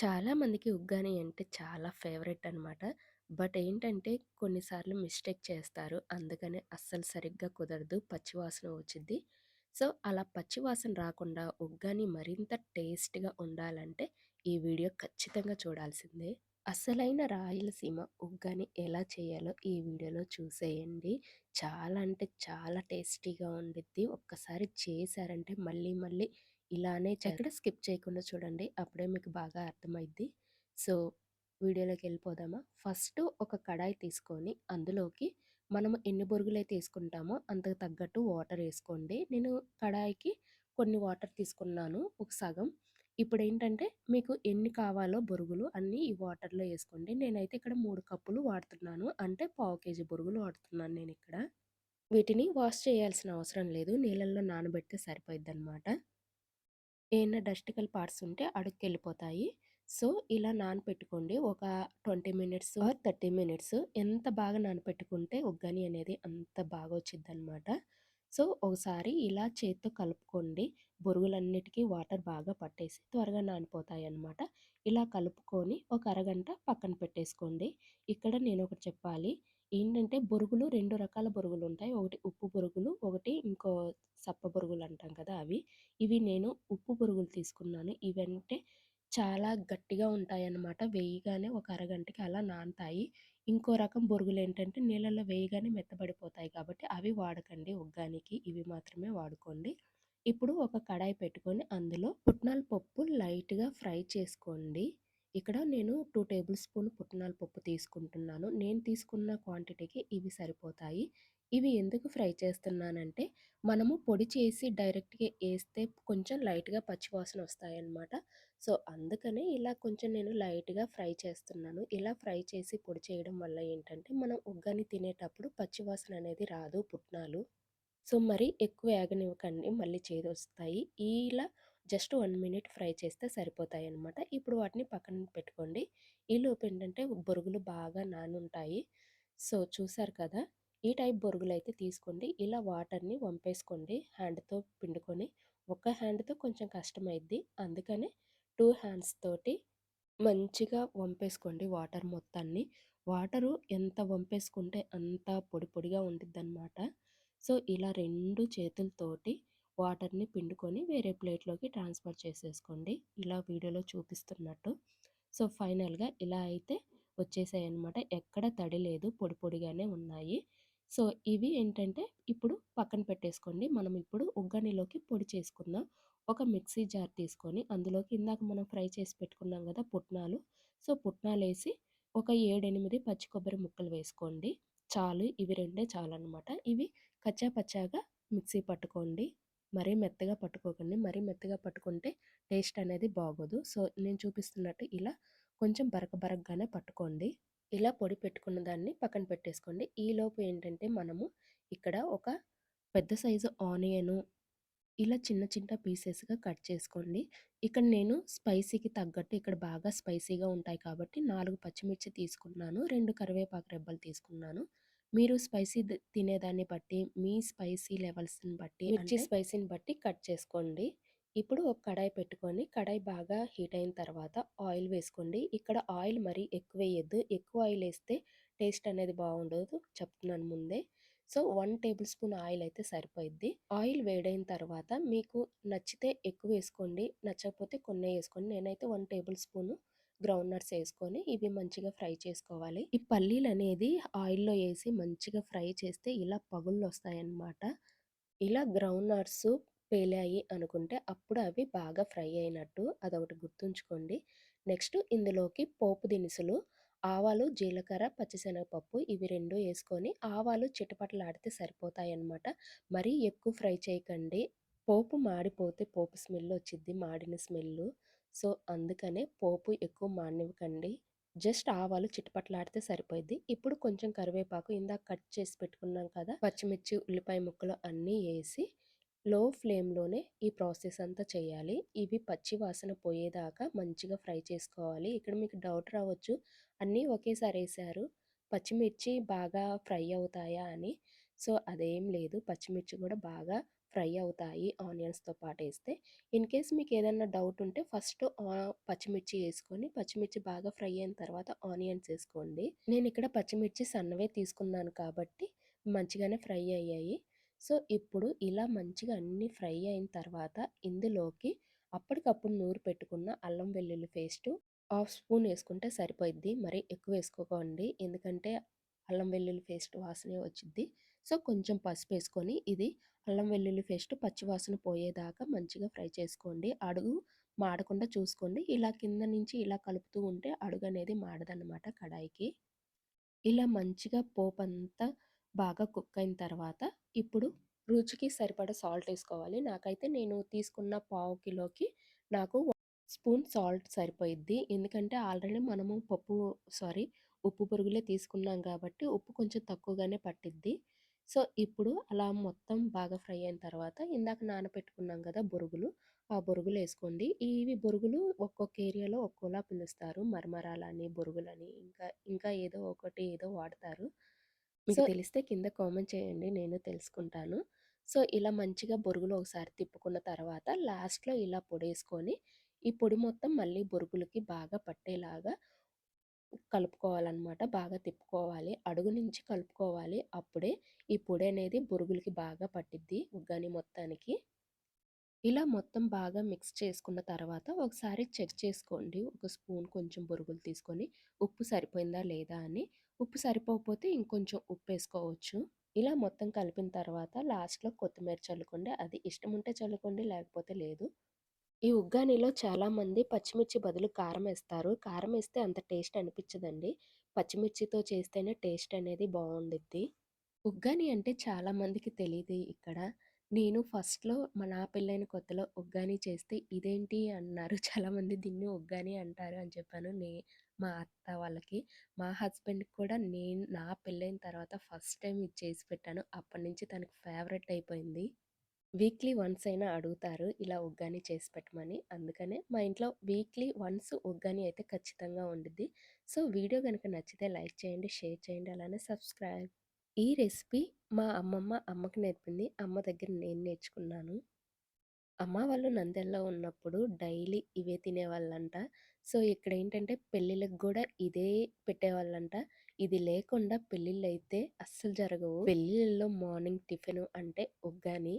చాలామందికి ఉగ్గాని అంటే చాలా ఫేవరెట్ అనమాట. బట్ ఏంటంటే కొన్నిసార్లు మిస్టేక్ చేస్తారు. అందుకనే అస్సలు సరిగ్గా కుదరదు. పచ్చివాసన వచ్చిద్ది. సో, అలా పచ్చివాసన రాకుండా ఉగ్గాని మరింత టేస్ట్‌గా ఉండాలంటే ఈ వీడియో ఖచ్చితంగా చూడాల్సిందే. అసలైన రాయలసీమ ఉగ్గాని ఎలా చేయాలో ఈ వీడియోలో చూసేయండి. చాలా అంటే చాలా టేస్టీగా ఉండిద్ది. ఒక్కసారి చేశారంటే మళ్ళీ మళ్ళీ ఇలానే ఎక్కడ స్కిప్ చేయకుండా చూడండి. అప్పుడే మీకు బాగా అర్థమైద్ది. సో, వీడియోలోకి వెళ్ళిపోదామా? ఫస్ట్ ఒక కడాయి తీసుకొని అందులోకి మనం ఎన్ని బొరుగులైతే ఏసుకుంటామో అంతకు తగ్గట్టు వాటర్ ఏసుకోండి. నేను కడాయికి కొన్ని వాటర్ తీసుకున్నాను. ఒక సగం. ఇప్పుడేంటంటే మీకు ఎన్ని కావాలో బొరుగులు అన్నీ ఈ వాటర్‌లో ఏసుకోండి. నేనైతే ఇక్కడ 3 కప్పులు వాడుతున్నాను. అంటే పావు కేజీ బొరుగులు వాడుతున్నాను నేనిక్కడ. వీటిని వాష్ చేయాల్సిన అవసరం లేదు. నీళ్ళల్లో నానబెడితే సరిపోయిద్దనమాట. ఏమైనా డస్టికల్ పార్ట్స్ ఉంటే అడుక్కెళ్ళిపోతాయి. సో, ఇలా నానపెట్టుకోండి. ఒక 20 మినిట్స్ ఆర్ 30 మినిట్స్ ఎంత బాగా నానపెట్టుకుంటే ఉగ్గని అనేది అంత బాగా వచ్చిద్దనమాట. సో, ఒకసారి ఇలా చేత్తో కలుపుకోండి. బొరుగులన్నిటికీ వాటర్ బాగా పట్టేసి త్వరగా నానిపోతాయి అన్నమాట ఇలా కలుపుకొని ఒక అరగంట పక్కన పెట్టేసుకోండి. ఇక్కడ నేనొకటి చెప్పాలి. ఏంటంటే బొరుగులు రెండు రకాల బొరుగులు ఉంటాయి ఒకటి ఉప్పు బొరుగులు, ఒకటి ఇంకో సప్ప బొరుగులు అంటాం కదా! అవి. ఇవి నేను ఉప్పు బొరుగులు తీసుకున్నాను. ఇవంటే చాలా గట్టిగా ఉంటాయన్నమాట. వేయగానే ఒక అరగంటకి అలా నానతాయి. ఇంకో రకం బొరుగులు ఏంటంటే నీళ్ళల్లో వేయగానే మెత్తబడిపోతాయి కాబట్టి అవి వాడకండి ఒగ్గానికి ఇవి మాత్రమే వాడుకోండి. ఇప్పుడు ఒక కడాయి పెట్టుకొని అందులో పుట్నాల పప్పు లైట్‌గా ఫ్రై చేసుకోండి. ఇక్కడ నేను టూ టేబుల్ స్పూన్ పుట్నాల పప్పు తీసుకుంటున్నాను. నేను తీసుకున్న క్వాంటిటీకి ఇవి సరిపోతాయి. ఇవి ఎందుకు ఫ్రై చేస్తున్నానంటే మనము పొడి చేసి డైరెక్ట్‌గా వేస్తే కొంచెం లైట్‌గా పచ్చివాసన వస్తాయన్నమాట. సో, అందుకనే ఇలా కొంచెం నేను లైట్‌గా ఫ్రై చేస్తున్నాను. ఇలా ఫ్రై చేసి పొడి చేయడం వల్ల ఏంటంటే మనం ఉగ్గాని తినేటప్పుడు పచ్చివాసన అనేది రాదు పుట్నాలు. సో, మరి ఎక్కువ యాగనివ్వకండి మళ్ళీ చేదొస్తాయి. ఇలా జస్ట్ వన్ మినిట్ ఫ్రై చేస్తే సరిపోతాయి అనమాట ఇప్పుడు వాటిని పక్కన పెట్టుకోండి. ఈలోపు ఏంటంటే బొరుగులు బాగా నానుంటాయి. సో, చూసారు కదా! ఈ టైప్ బొరుగులైతే తీసుకోండి. ఇలా వాటర్‌ని వంపేసుకోండి హ్యాండ్‌తో పిండుకొని. ఒక హ్యాండ్‌తో కొంచెం కష్టమైద్ది. అందుకనే టూ హ్యాండ్స్ తోటి మంచిగా వంపేసుకోండి వాటర్ మొత్తాన్ని. వాటరు ఎంత వంపేసుకుంటే అంత పొడి పొడిగా అన్నమాట సో, ఇలా రెండు చేతులతోటి వాటర్‌ని పిండుకొని వేరే ప్లేట్‌లోకి ట్రాన్స్‌ఫర్ చేసేసుకోండి. ఇలా వీడియోలో చూపిస్తున్నట్టు. సో, ఫైనల్‌గా ఇలా అయితే వచ్చేసాయి అనమాట ఎక్కడ తడి లేదు. పొడి పొడిగానే ఉన్నాయి. సో, ఇవి ఏంటంటే ఇప్పుడు పక్కన పెట్టేసుకోండి. మనం ఇప్పుడు ఉగ్గనిలోకి పొడి చేసుకుందాం. ఒక మిక్సీ జార్ తీసుకొని అందులోకి ఇందాక మనం ఫ్రై చేసి పెట్టుకున్నాం కదా పుట్నాలు. సో, పుట్నాలు వేసి ఒక 7, 8 పచ్చి కొబ్బరి ముక్కలు వేసుకోండి. చాలు ఇవి రెండే చాలు అనమాట ఇవి కచ్చా పచ్చాగా మిక్సీ పట్టుకోండి. మరీ మెత్తగా పట్టుకోకండి. మరీ మెత్తగా పట్టుకుంటే టేస్ట్ అనేది బాగోదు. సో, నేను చూపిస్తున్నట్టు ఇలా కొంచెం బరక బరకగానే పట్టుకోండి. ఇలా పొడి పెట్టుకున్న దాన్ని పక్కన పెట్టేసుకోండి. ఈలోపు ఏంటంటే మనము ఇక్కడ ఒక పెద్ద సైజు ఆనియను ఇలా చిన్న చిన్న పీసెస్‌గా కట్ చేసుకోండి. ఇక్కడ నేను స్పైసీకి తగ్గట్టు ఇక్కడ బాగా స్పైసీగా ఉంటాయి కాబట్టి నాలుగు పచ్చిమిర్చి తీసుకున్నాను. రెండు కరివేపాకు రెబ్బలు తీసుకున్నాను. మీరు స్పైసీ తినేదాన్ని బట్టి, మీ స్పైసీ లెవెల్స్‌ని బట్టి, మిర్చి స్పైసీని బట్టి కట్ చేసుకోండి. ఇప్పుడు ఒక కడాయి పెట్టుకొని, కడాయి బాగా హీట్ అయిన తర్వాత ఆయిల్ వేసుకోండి. ఇక్కడ ఆయిల్ మరీ ఎక్కువేయొద్దు. ఎక్కువ ఆయిల్ వేస్తే టేస్ట్ అనేది బాగుండదు. చెప్తున్నాను ముందే. So, one table spoon oil అయితే సరిపోయిద్ది. ఆయిల్ వేడైన తర్వాత మీకు నచ్చితే ఎక్కువ వేసుకోండి నచ్చకపోతే కొన్ని వేసుకోండి నేనైతే one table spoon ground nuts వేసుకొని ఇవి మంచిగా ఫ్రై చేసుకోవాలి. ఈ పల్లీలు అనేది ఆయిల్‌లో వేసి మంచిగా ఫ్రై చేస్తే ఇలా పగుళ్ళు వస్తాయన్నమాట ఇలా గ్రౌండ్ నట్స్ పేలాయి అనుకుంటే అప్పుడు అవి బాగా ఫ్రై అయినట్టు. అదొకటి గుర్తుంచుకోండి. నెక్స్ట్ ఇందులోకి పోపు దినుసులు ఆవాలు, జీలకర్ర, పచ్చిశనగపప్పు ఇవి రెండు వేసుకొని ఆవాలు చిటపటలాడితే సరిపోతాయన్నమాట. మరీ ఎక్కువ ఫ్రై చేయకండి. పోపు మాడిపోతే పోపు స్మెల్ వచ్చిద్ది. మాడిన స్మెల్లు. సో, అందుకనే పోపు ఎక్కువ మాడనివ్వకండి. జస్ట్ ఆవాలు చిటపటలాడితే సరిపోయింది ఇప్పుడు కొంచెం కరివేపాకు ఇందాక కట్ చేసి పెట్టుకున్నాం కదా! పచ్చిమిర్చి, ఉల్లిపాయ ముక్కలు అన్నీ వేసి లో ఫ్లేమ్‌లోనే ఈ ప్రాసెస్ అంతా చేయాలి. ఇవి పచ్చి వాసన పోయేదాకా మంచిగా ఫ్రై చేసుకోవాలి. ఇక్కడ మీకు డౌట్ రావచ్చు. అన్నీ ఒకేసారి వేసారు పచ్చిమిర్చి బాగా ఫ్రై అవుతాయా అని. సో, అదేం లేదు. పచ్చిమిర్చి కూడా బాగా ఫ్రై అవుతాయి ఆనియన్స్‌తో పాటేస్తే. ఇన్ కేస్ మీకు ఏదైనా డౌట్ ఉంటే ఫస్ట్ పచ్చిమిర్చి వేసుకొని పచ్చిమిర్చి బాగా ఫ్రై అయిన తర్వాత ఆనియన్స్ వేసుకోండి నేను ఇక్కడ పచ్చిమిర్చి సన్నవే తీసుకున్నాను కాబట్టి మంచిగానే ఫ్రై అయ్యాయి. సో, ఇప్పుడు ఇలా మంచిగా అన్నీ ఫ్రై అయిన తర్వాత ఇందులోకి అప్పటికప్పుడు నూరు పెట్టుకున్న అల్లం వెల్లుల్లి పేస్టు హాఫ్ స్పూన్ వేసుకుంటే సరిపోయిద్ది. మరి ఎక్కువ వేసుకోకండి ఎందుకంటే అల్లం వెల్లుల్లి పేస్ట్ వాసనే వచ్చిద్ది. సో, కొంచెం పసుపు వేసుకొని ఇది అల్లం వెల్లుల్లి పేస్ట్ పచ్చివాసన పోయేదాకా మంచిగా ఫ్రై చేసుకోండి. అడుగు మాడకుండా చూసుకోండి. ఇలా కింద నుంచి ఇలా కలుపుతూ ఉంటే అడుగు అనేది మాడదనమాట కడాయికి. ఇలా మంచిగా పోపంతా బాగా కుక్ అయిన తర్వాత ఇప్పుడు రుచికి సరిపడా సాల్ట్ వేసుకోవాలి నాకైతే నేను తీసుకున్న పావు కిలోకి నాకు స్పూన్ సాల్ట్ సరిపోయిద్ది. ఎందుకంటే ఆల్రెడీ మనము పప్పు సారీ ఉప్పు పురుగులే తీసుకున్నాం కాబట్టి ఉప్పు కొంచెం తక్కువగానే పట్టిద్ది. సో, ఇప్పుడు అలా మొత్తం బాగా ఫ్రై అయిన తర్వాత ఇందాక నానబెట్టుకున్నాం గదా బొరుగులు, ఆ బొరుగులేసుకోండి. ఇవి బొరుగులు ఒక్కొక్క ఏరియాలో ఒక్కోలా పిలుస్తారు. మరమరాలని, బొరుగులని ఇంకా ఇంకా ఏదో ఒకటి ఏదో వాడతారు. మీకు తెలిస్తే కింద కామెంట్ చేయండి. నేను తెలుసుకుంటాను. సో, ఇలా మంచిగా బొరుగులు ఒకసారి తిప్పుకున్న తర్వాత లాస్ట్‌లో ఇలా పొడేసుకొని, ఈ పొడి మొత్తం మళ్ళీ బొరుగులకి బాగా పట్టేలాగా కలుపుకోవాలన్నమాట బాగా తిప్పుకోవాలి. అడుగు నుంచి కలుపుకోవాలి. అప్పుడే ఈ పొడి అనేది బొరుగులకి బాగా పట్టిద్ది ఉగ్గాని మొత్తానికి. ఇలా మొత్తం బాగా మిక్స్ చేసుకున్న తర్వాత ఒకసారి చెక్ చేసుకోండి. ఒక స్పూన్ కొంచెం బొరుగులు తీసుకొని ఉప్పు సరిపోయిందా లేదా అని. ఉప్పు సరిపోకపోతే ఇంకొంచెం ఉప్పు వేసుకోవచ్చు ఇలా మొత్తం కలిపిన తర్వాత లాస్ట్‌లో కొత్తిమీర చల్లుకోండి. అది ఇష్టం ఉంటే చల్లుకోండి లేకపోతే లేదు. ఈ ఉగ్గానిలో చాలామంది పచ్చిమిర్చి బదులు కారం వేస్తారు కారం వేస్తే అంత టేస్ట్ అనిపిచ్చదండి. పచ్చిమిర్చితో చేస్తేనే టేస్ట్ అనేది బావుండిద్ది. ఉగ్గాని అంటే చాలామందికి తెలియదు తెలీదు ఇక్కడ. నేను ఫస్ట్‌లో మా నా పెళ్ళైన కొత్తలో ఉగ్గాని చేస్తే ఇదేంటి అన్నారు. చాలామంది దీన్ని ఉగ్గాని అంటారు అని చెప్పాను. నే మా అత్త వాళ్ళకి. మా హస్బెండ్‌కి కూడా నేను నా పెళ్ళైన తర్వాత ఫస్ట్ టైమ్ ఇది చేసి పెట్టాను. అప్పటినుంచి తనకి ఫేవరెట్ అయిపోయింది. వీక్లీ వన్స్ అయినా అడుగుతారు ఇలా ఒగ్గాని చేసి పెట్టమని. అందుకనే మా ఇంట్లో వీక్లీ వన్స్ ఒగ్గాని అయితే ఖచ్చితంగా ఉండిద్ది. సో, వీడియో కనుక నచ్చితే లైక్ చేయండి, షేర్ చేయండి, అలానే సబ్స్క్రైబ్. ఈ రెసిపీ మా అమ్మమ్మ అమ్మకు నేర్పింది. అమ్మ దగ్గర నేను నేర్చుకున్నాను. అమ్మ వాళ్ళు నంద్యాలలో ఉన్నప్పుడు డైలీ ఇవే తినేవాళ్ళంట. సో, ఇక్కడ ఏంటంటే పెళ్ళిళ్ళకి కూడా ఇదే పెట్టేవాళ్ళంట. ఇది లేకుండా పెళ్ళిళ్ళైతే అస్సలు జరగవు. పెళ్ళిళ్ళలో మార్నింగ్ టిఫిన్ అంటే ఒగ్గాని